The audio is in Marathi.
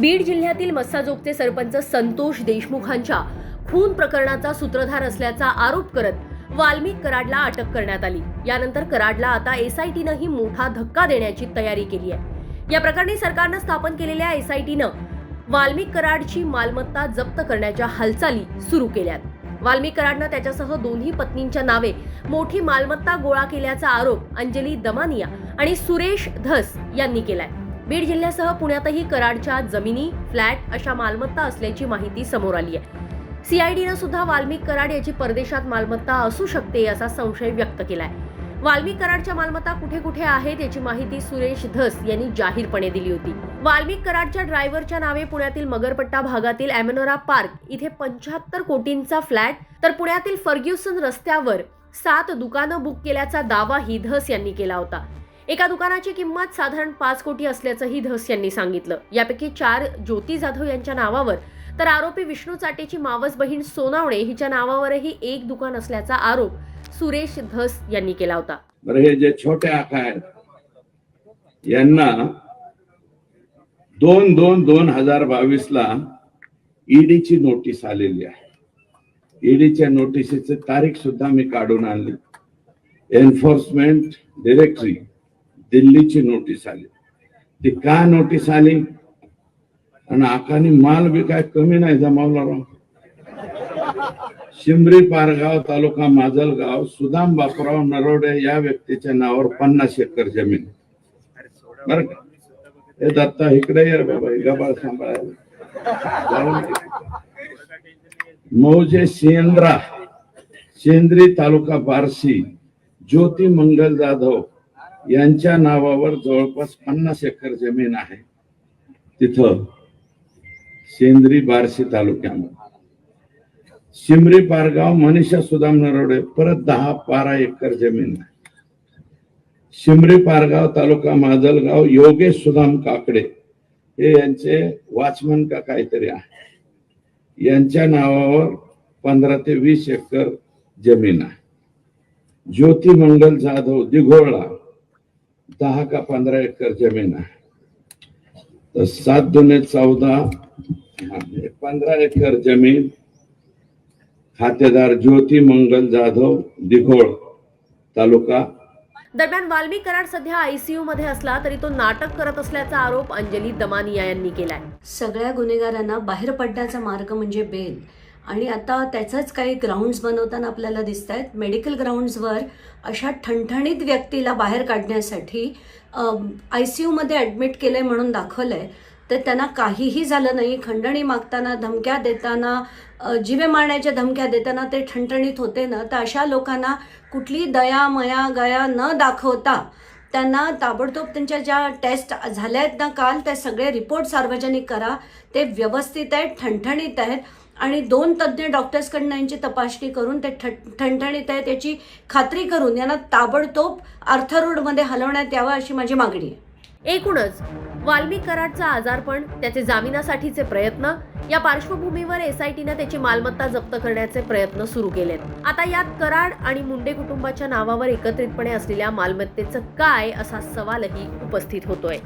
बीड जिल्ह्यातील मस्साजोगचे सरपंच संतोष देशमुखांच्या खून प्रकरणाचा सूत्रधार असल्याचा आरोप करत वाल्मिक कराडला अटक करण्यात आली. यानंतर कराडला आता एसआयटीनंही मोठा धक्का देण्याची तयारी केली आहे. या प्रकरणी सरकारनं स्थापन केलेल्या एसआयटीनं वाल्मिक कराडची मालमत्ता जप्त करण्याच्या हालचाली सुरू केल्यात. वाल्मिक कराडनं त्याच्यासह दोन्ही पत्नींच्या नावे मोठी मालमत्ता गोळा केल्याचा आरोप अंजली दमानिया आणि सुरेश धस यांनी केलाय. बीड जिल्ह्यासह पुण्यातही कराडच्या जमिनी फ्लॅट अशा मालमत्ता असल्याची माहिती समोर आली आहे. सीआयडीनं सुद्धा वाल्मिक कराड याची परदेशात मालमत्ता असू शकते असा संशय व्यक्त केलाय. वाल्मिक कराडच्या मालमत्ता कुठे कुठे आहेत याची माहिती सुरेश धस यांनी जाहीरपणे दिली होती. वाल्मिक कराडच्या ड्रायव्हरच्या नावे पुण्यातील मगरपट्टा भागातील अॅमेनोरा पार्क इथे पंच्याहत्तर कोटींचा फ्लॅट तर पुण्यातील फर्ग्युसन रस्त्यावर सात दुकानं बुक केल्याचा दावाही धस यांनी केला होता. एका दुकानाची किंमत साधारण पाच कोटी असल्याचंही धस यांनी सांगितलं. यापैकी चार ज्योती जाधव यांच्या नावावर तर आरोपी विष्णू चाटेची मावस बहीण सोनावणे हिच्या नावावरही एक दुकान असल्याचा आरोप सुरेश धस यांनी केला होता. बरं हे जे छोटे आका आहेत यांना दोन दोन दोन हजार बावीस ला ईडीची नोटीस आलेली आहे. ईडीच्या नोटिसीची तारीख सुद्धा मी काढून आणली. एन्फोर्समेंट डिरेक्टरी दिल्लीची नोटीस आली. ती का नोटीस आली? आणि आकानी माल बी काय कमी नाही जमावला राव. शिमरी पारगाव तालुका माजलगाव सुदाम बापूराव नरोडे या व्यक्तीच्या नावावर पन्नास एकर जमीन. बर हे दत्ता इकडे ये बाबा गबाळ सांभाळायला. मौजे सेंद्रा सेंद्री तालुका बारसी ज्योती मंगल जाधव यांच्या नावावर जवळपास पन्नास एकर जमीन आहे. तिथं सेंद्री बार्शी तालुक्यामध्ये. शिमरी पारगाव मनीषा सुदाम नरोडे परत दहा बारा एकर जमीन आहे. शिमरी पारगाव तालुका माजलगाव योगेश सुदाम काकडे हे यांचे वाचमन का काहीतरी आहे. यांच्या नावावर पंधरा ते वीस एकर जमीन आहे. ज्योती मंगल जाधव दिघोळला दहा का पंधरा एकर जमीन आहे. तर सात दुने चौदा हे पंधरा एकर जमीन खातेदार ज्योती मंगल जाधव दिघोळ तालुका. दरम्यान वाल्मिक कराड सध्या आयसीयू मध्ये असला तरी तो नाटक करत असल्याचा आरोप अंजली दमानिया यांनी केलाय. सगळ्या गुन्हेगारांना बाहेर पडण्याचा मार्ग म्हणजे बेल. आणि आता त्याचंच काही ग्राउंड्स बनवताना आपल्याला दिसत आहेत मेडिकल ग्राउंड्सवर अशा ठणठणीत व्यक्तीला बाहेर काढण्यासाठी आय सी यूमध्ये ॲडमिट केलं आहे म्हणून दाखवलं आहे तर त्यांना काहीही झालं नाही. खंडणी मागताना धमक्या देताना जिवे मारण्याच्या धमक्या देताना ते ठणठणीत होते ना. तर अशा लोकांना कुठली दया मया गया न दाखवता त्यांना ताबडतोब त्यांच्या ज्या टेस्ट झाल्या आहेत ना काल त्या सगळे रिपोर्ट सार्वजनिक करा. ते व्यवस्थित आहेत ठणठणीत आहेत. आणि दोन तज्ज्ञ डॉक्टर्सकडनं यांची तपासणी करून ते ठ ठणठणीत आहे त्याची खात्री करून यांना ताबडतोब अर्थरोडमध्ये हलवण्यात यावं अशी माझी मागणी आहे. एकूणच वाल्मी कराडचा आजारपण त्याचे जामिनासाठीचे प्रयत्न या पार्श्वभूमीवर एसआयटीनं त्याची मालमत्ता जप्त करण्याचे प्रयत्न सुरू केलेत. आता यात कराड आणि मुंडे कुटुंबाच्या नावावर एकत्रितपणे असलेल्या मालमत्तेचं काय असा सवालही उपस्थित होतोय.